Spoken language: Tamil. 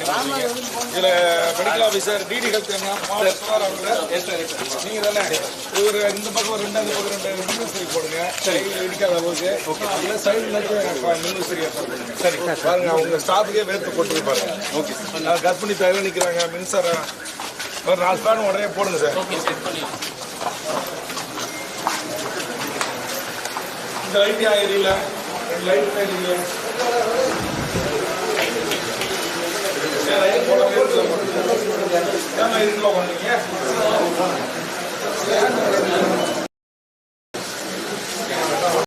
கொடுத்தீங்க. இதுல மெடிக்கல் ஆபீசர் டிடி ஹெல்த் என்ன? மாவட்ட சுகாதார அலுவலர். நீங்க தானே? ஒரு இந்த பக்கம் ரெண்டு அந்த பக்கம் ரெண்டு மின்விசிறி போடுங்க. சரி. இடிக்காத அளவுக்கு இல்ல சைடு மின்விசிறி சரி. பாருங்க உங்க ஸ்டாஃபுக்கே வேர்த்து போட்டு பாருங்க. ஓகே கர்ப்பிணி தகவல் நிக்கிறாங்க மின்சாரம் ஒரு நாலு ஸ்பேன் உடனே போடுங்க சார் இந்த லைட் ஏரியில லைட் ஏரியில Paulo, quem é?